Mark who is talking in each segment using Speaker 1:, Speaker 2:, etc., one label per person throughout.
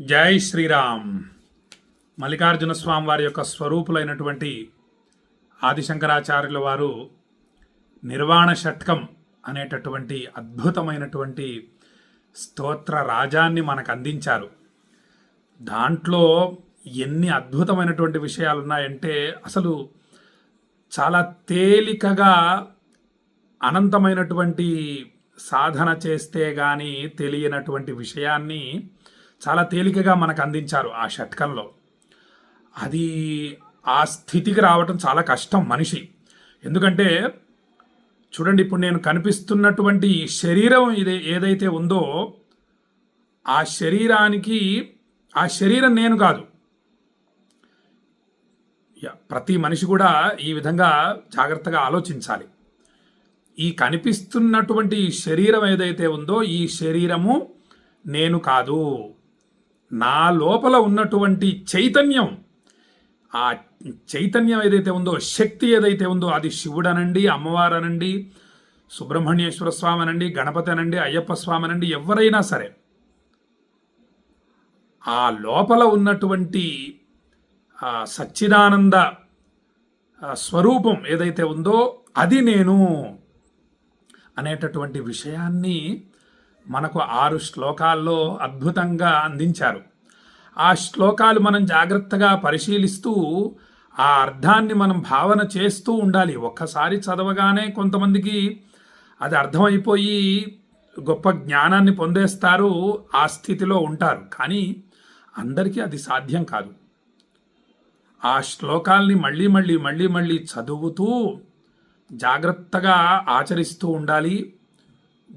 Speaker 1: జై శ్రీరామ్. మల్లికార్జున స్వామి వారి యొక్క స్వరూపులైనటువంటి ఆదిశంకరాచార్యుల వారు నిర్వాణ షట్కం అనేటటువంటి అద్భుతమైనటువంటి స్తోత్ర రాజాన్ని మనకు అందించారు. దాంట్లో ఎన్ని అద్భుతమైనటువంటి విషయాలు ఉన్నాయంటే అసలు చాలా తేలికగా అనంతమైనటువంటి సాధన చేస్తే కానీ తెలియనటువంటి విషయాన్ని చాలా తేలికగా మనకు అందించారు ఆ షట్కంలో. అది ఆ స్థితికి రావటం చాలా కష్టం మనిషి. ఎందుకంటే చూడండి ఇప్పుడు నేను కనిపిస్తున్నటువంటి శరీరం ఇది ఏదైతే ఉందో ఆ శరీరానికి ఆ శరీరం నేను కాదు. యా, ప్రతి మనిషి కూడా ఈ విధంగా జాగ్రత్తగా ఆలోచించాలి. ఈ కనిపిస్తున్నటువంటి శరీరం ఏదైతే ఉందో ఈ శరీరము నేను కాదు. నా లోపల ఉన్నటువంటి చైతన్యం ఆ చైతన్యం ఏదైతే ఉందో శక్తి ఏదైతే ఉందో అది శివుడు అనండి అమ్మవారు అనండి సుబ్రహ్మణ్యేశ్వర స్వామి అనండి గణపతి అనండి అయ్యప్ప స్వామి అనండి ఎవరైనా సరే. ఆ లోపల ఉన్నటువంటి సచ్చిదానంద స్వరూపం ఏదైతే ఉందో అది నేను అనేటటువంటి విషయాన్ని మనకు ఆరు శ్లోకాల్లో అద్భుతంగా అందించారు. ఆ శ్లోకాలు మనం జాగ్రత్తగా పరిశీలిస్తూ ఆ అర్థాన్ని మనం భావన చేస్తూ ఉండాలి. ఒక్కసారి చదవగానే కొంతమందికి అది అర్థమైపోయి గొప్ప జ్ఞానాన్ని పొందేస్తారు ఆ స్థితిలో ఉంటారు. కానీ అందరికీ అది సాధ్యం కాదు. ఆ శ్లోకాల్ని మళ్ళీ మళ్ళీ మళ్ళీ మళ్ళీ చదువుతూ జాగ్రత్తగా ఆచరిస్తూ ఉండాలి.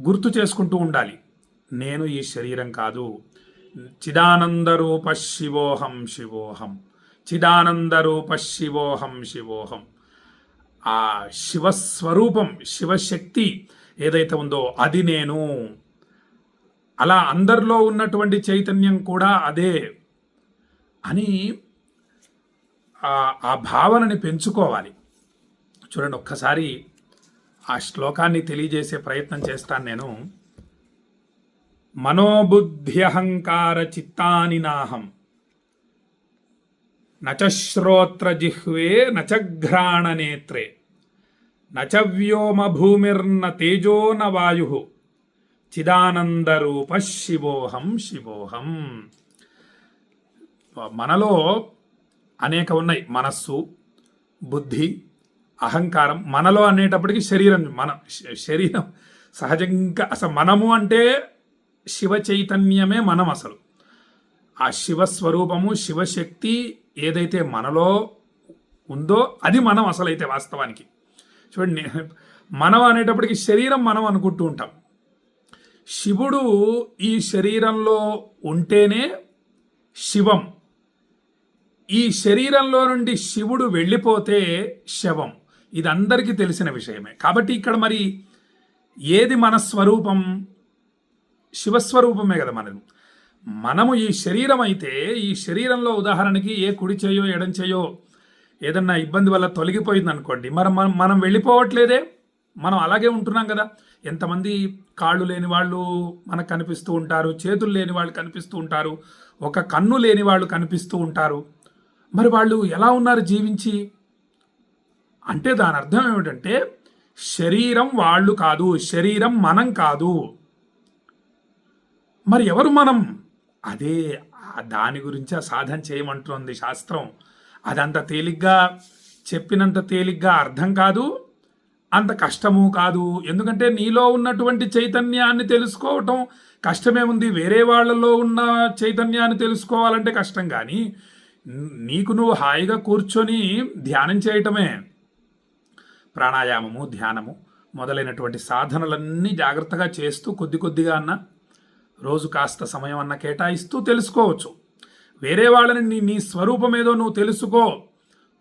Speaker 1: గుర్తు చేసుకుంటూ ఉండాలి. నేను ఈ శరీరం కాదు. చిదానందరూప శివోహం శివోహం. చిదానందరూప శివోహం శివోహం. ఆ శివస్వరూపం శివశక్తి ఏదైతే ఉందో అది నేను. అలా అందరిలో ఉన్నటువంటి చైతన్యం కూడా అదే. అని ఆ- ఆ భావనని పెంచుకోవాలి. చూడండి ఒక్కసారి ఆ శ్లోకాన్ని తెలియజేసే ప్రయత్నం చేస్తాను నేను. మనోబుద్ధ్యహంకార చిత్తాని నాహం. నచ శ్రోత్ర జిహ్వే నచ ఘ్రాణ నేత్రే. నచ వ్యోమ భూమిర్న తేజో న వాయు. చిదానందరూప శివోహం శివోహం. మనలో అనేక ఉన్నాయి. మనస్సు బుద్ధి అహంకారం మనలో అనేటప్పటికీ శరీరం మన శరీరం సహజంగా అసలు మనము అంటే శివ చైతన్యమే మనం అసలు. ఆ శివస్వరూపము శివశక్తి ఏదైతే మనలో ఉందో అది మనం అసలైతే వాస్తవానికి. చూడండి మనం అనేటప్పటికి శరీరం మనం అనుకుంటూ ఉంటాం. శివుడు ఈ శరీరంలో ఉంటేనే శివం. ఈ శరీరంలో నుండి శివుడు వెళ్ళిపోతే శవం. ఇది అందరికీ తెలిసిన విషయమే. కాబట్టి ఇక్కడ మరి ఏది మన స్వరూపం? శివస్వరూపమే కదా మనది. మనము ఈ శరీరం అయితే ఈ శరీరంలో ఉదాహరణకి ఏ కుడి చేయో ఎడం చేయో ఏదన్నా ఇబ్బంది వల్ల తొలగిపోయింది అనుకోండి మరి మనం మనం వెళ్ళిపోవట్లేదే? మనం అలాగే ఉంటున్నాం కదా. ఎంతమంది కాళ్ళు లేని వాళ్ళు మనకు కనిపిస్తూ ఉంటారు చేతులు లేని వాళ్ళు కనిపిస్తూ ఉంటారు ఒక కన్ను లేని వాళ్ళు కనిపిస్తూ ఉంటారు. మరి వాళ్ళు ఎలా ఉన్నారు జీవించి? అంటే దాని అర్థం ఏమిటంటే శరీరం వాళ్ళు కాదు శరీరం మనం కాదు. మరి ఎవరు మనం? అదే దాని గురించి ఆ సాధన చేయమంటుంది శాస్త్రం. అదంత తేలిగ్గా చెప్పినంత తేలిగ్గా అర్థం కాదు అంత కష్టము కాదు. ఎందుకంటే నీలో ఉన్నటువంటి చైతన్యాన్ని తెలుసుకోవటం కష్టమేముంది? వేరే వాళ్ళలో ఉన్న చైతన్యాన్ని తెలుసుకోవాలంటే కష్టం కానీ నీకు నువ్వు హాయిగా కూర్చొని ధ్యానం చేయటమే. ప్రాణాయామము ధ్యానము మొదలైనటువంటి సాధనలన్నీ జాగ్రత్తగా చేస్తూ కొద్ది కొద్దిగా అన్న రోజు కాస్త సమయం అన్న కేటాయిస్తూ తెలుసుకోవచ్చు. వేరే వాళ్ళని నీ నీ స్వరూపం ఏదో నువ్వు తెలుసుకో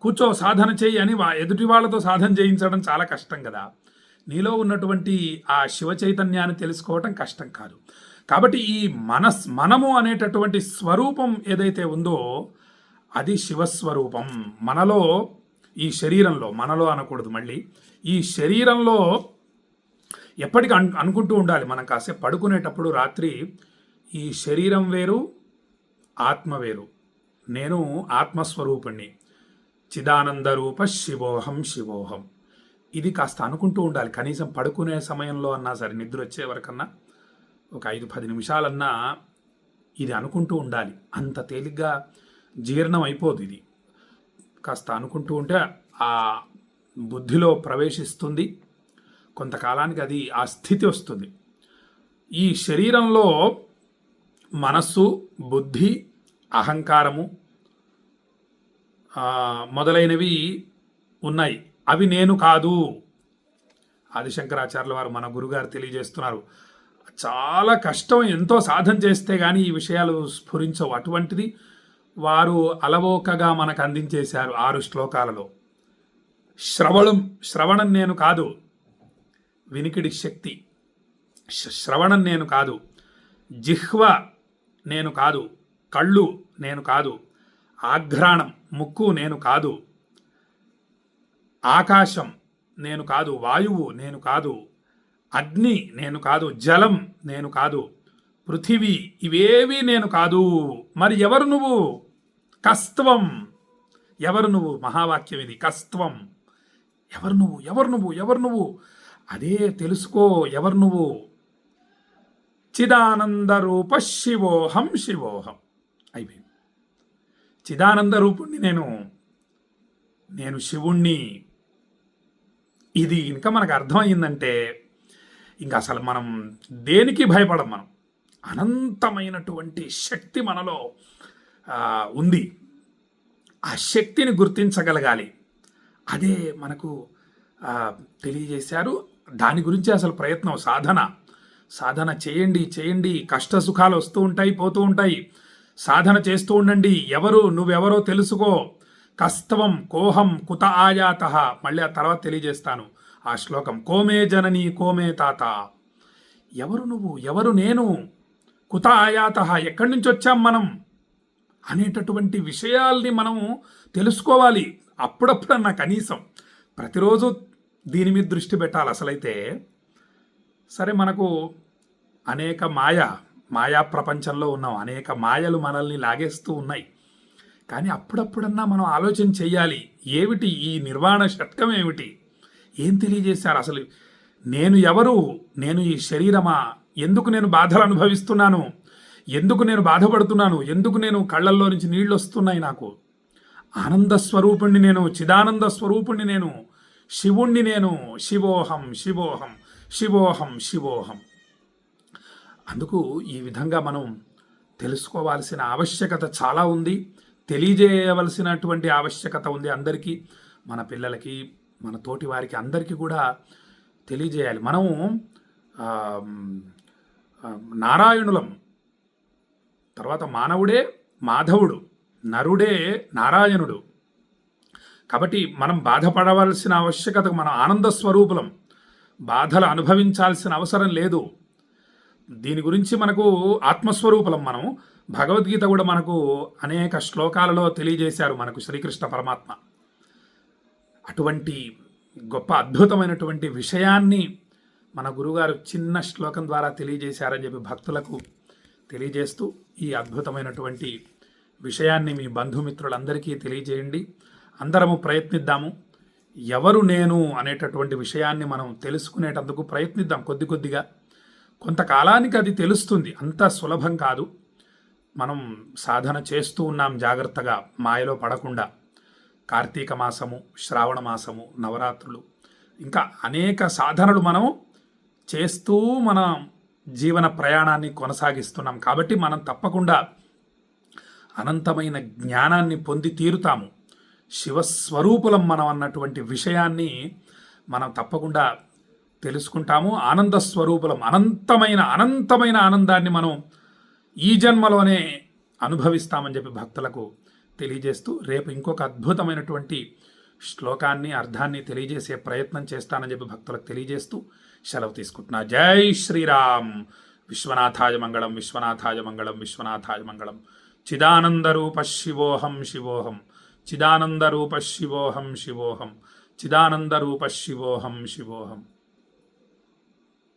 Speaker 1: కూర్చో సాధన చేయి అని వా ఎదుటి వాళ్ళతో సాధన చేయించడం చాలా కష్టం కదా. నీలో ఉన్నటువంటి ఆ శివ చైతన్యాన్ని తెలుసుకోవటం కష్టం కాదు. కాబట్టి ఈ మనస్ మనము అనేటటువంటి స్వరూపం ఏదైతే ఉందో అది శివస్వరూపం. మనలో ఈ శరీరంలో మనలో అనకూడదు మళ్ళీ. ఈ శరీరంలో ఎప్పటికీ అను అనుకుంటూ ఉండాలి మనం కాసేపు పడుకునేటప్పుడు రాత్రి ఈ శరీరం వేరు ఆత్మ వేరు. నేను ఆత్మస్వరూపుణ్ణి. చిదానంద రూప శివోహం శివోహం. ఇది కాస్త అనుకుంటూ ఉండాలి. కనీసం పడుకునే సమయంలో అన్నా సరే నిద్ర వచ్చే వరకన్నా ఒక ఐదు పది నిమిషాలన్నా ఇది అనుకుంటూ ఉండాలి. అంత తేలిగ్గా జీర్ణం అయిపోదు ఇది. కాస్త అనుకుంటూ ఉంటే ఆ బుద్ధిలో ప్రవేశిస్తుంది. కొంతకాలానికి అది ఆ స్థితి వస్తుంది. ఈ శరీరంలో మనస్సు బుద్ధి అహంకారము మొదలైనవి ఉన్నాయి. అవి నేను కాదు. ఆదిశంకరాచార్యుల వారు మన గురుగారు తెలియజేస్తున్నారు. చాలా కష్టం ఎంతో సాధన చేస్తే కానీ ఈ విషయాలు స్ఫురించవు. అటువంటిది వారు అలవోకగా మనకు అందించేశారు ఆరు శ్లోకాలలో. శ్రవణం శ్రవణం నేను కాదు వినికిడి శక్తి. శ్రవణం నేను కాదు జిహ్వ నేను కాదు కళ్ళు నేను కాదు ఆఘ్రాణం ముక్కు నేను కాదు ఆకాశం నేను కాదు వాయువు నేను కాదు అగ్ని నేను కాదు జలం నేను కాదు పృథివీ ఇవేవి నేను కాదు. మరి ఎవరు నువ్వు? కస్త్వం. ఎవరు నువ్వు? మహావాక్యం ఇది. కస్త్వం. ఎవరు నువ్వు? ఎవరు నువ్వు? ఎవరు నువ్వు? అదే తెలుసుకో. ఎవరు నువ్వు? చిదానంద రూప శివోహం శివోహం. అయిపోయింది. చిదానంద రూపుణ్ణి నేను. నేను శివుణ్ణి. ఇది ఇంకా మనకు అర్థమైందంటే ఇంకా అసలు మనం దేనికి భయపడం మనం? అనంతమైనటువంటి శక్తి మనలో. ఉంది. ఆ శక్తిని గుర్తించగలగాలి. అదే మనకు తెలియజేశారు. దాని గురించి అసలు ప్రయత్నం సాధన. సాధన చేయండి చేయండి. కష్ట సుఖాలు వస్తూ ఉంటాయి పోతూ ఉంటాయి. సాధన చేస్తూ ఉండండి. ఎవరు నువ్వెవరో తెలుసుకో. కస్తవం కోహం కుత ఆయాత. మళ్ళీ ఆ తర్వాత తెలియజేస్తాను. ఆ శ్లోకం కోమే జనని కోమే తాత. ఎవరు నువ్వు? ఎవరు నేను? కుత ఆయాత. ఎక్కడి నుంచి వచ్చాం మనం? అనేటటువంటి విషయాల్ని మనం తెలుసుకోవాలి. అప్పుడప్పుడన్నా కనీసం. ప్రతిరోజు దీని మీద దృష్టి పెట్టాలి అసలైతే. సరే మనకు అనేక మాయ మాయా ప్రపంచంలో ఉన్నాం. అనేక మాయలు మనల్ని లాగేస్తూ ఉన్నాయి. కానీ అప్పుడప్పుడన్నా మనం ఆలోచన చెయ్యాలి. ఏమిటి ఈ నిర్వాణ షట్కం ఏమిటి? ఏం తెలియజేశారు అసలు? నేను ఎవరు? నేను ఈ శరీరమా? ఎందుకు నేను బాధలు అనుభవిస్తున్నాను? ఎందుకు నేను బాధపడుతున్నాను? ఎందుకు నేను కళ్ళల్లో నుంచి నీళ్ళు వస్తున్నాయి నాకు? ఆనంద స్వరూపుణ్ణి నేను చిదానంద స్వరూపుణ్ణి నేను శివుణ్ణి నేను శివోహం శివోహం శివోహం శివోహం. అందుకు ఈ విధంగా మనం తెలుసుకోవాల్సిన ఆవశ్యకత చాలా ఉంది. తెలియజేయవలసినటువంటి ఆవశ్యకత ఉంది అందరికీ మన పిల్లలకి మన తోటి వారికి అందరికీ కూడా తెలియజేయాలి. మనము నారాయణులం తర్వాత మానవుడే మాధవుడు నరుడే నారాయణుడు. కాబట్టి మనం బాధపడవలసిన ఆవశ్యకత మనం ఆనంద స్వరూపులం బాధలు అనుభవించాల్సిన అవసరం లేదు. దీని గురించి మనకు ఆత్మస్వరూపులం మనం. భగవద్గీత కూడా మనకు అనేక శ్లోకాలలో తెలియజేశారు మనకు శ్రీకృష్ణ పరమాత్మ. అటువంటి గొప్ప అద్భుతమైనటువంటి విషయాన్ని మన గురుగారు చిన్న శ్లోకం ద్వారా తెలియజేశారని చెప్పి భక్తులకు తెలియజేస్తూ ఈ అద్భుతమైనటువంటి విషయాన్ని మీ బంధుమిత్రులందరికీ తెలియజేయండి. అందరము ప్రయత్నిద్దాము. ఎవరు నేను అనేటటువంటి విషయాన్ని మనం తెలుసుకునేటందుకు ప్రయత్నిద్దాం కొద్ది కొద్దిగా. కొంతకాలానికి అది తెలుస్తుంది అంత సులభం కాదు. మనం సాధన చేస్తూ ఉన్నాం జాగ్రత్తగా మాయలో పడకుండా. కార్తీక మాసము శ్రావణ మాసము నవరాత్రులు. ఇంకా అనేక సాధనలు మనం చేస్తూ మనం జీవన ప్రయాణాన్ని కొనసాగిస్తున్నాం. కాబట్టి మనం తప్పకుండా అనంతమైన జ్ఞానాన్ని పొంది తీరుతాము. శివస్వరూపులం మనం అన్నటువంటి విషయాన్ని మనం తప్పకుండా తెలుసుకుంటాము. ఆనంద స్వరూపులం అనంతమైన అనంతమైన ఆనందాన్ని మనం ఈ జన్మలోనే అనుభవిస్తామని చెప్పి భక్తులకు తెలియజేస్తూ రేపు ఇంకొక అద్భుతమైనటువంటి శ్లోకాన్ని అర్థాన్ని తెలియజేసే ప్రయత్నం చేస్తానని చెప్పి భక్తులకు తెలియజేస్తూ సెలవు తీసుకుంటున్నా. జై శ్రీరామ్! విశ్వనాథాయ మంగళం విశ్వనాథాయ మంగళం విశ్వనాథాయ మంగళం. చిదానందరూప శివోహం శివోహం చిదానందరూప శివోహం శివోహం చిదానందరూప శివోహం శివోహం.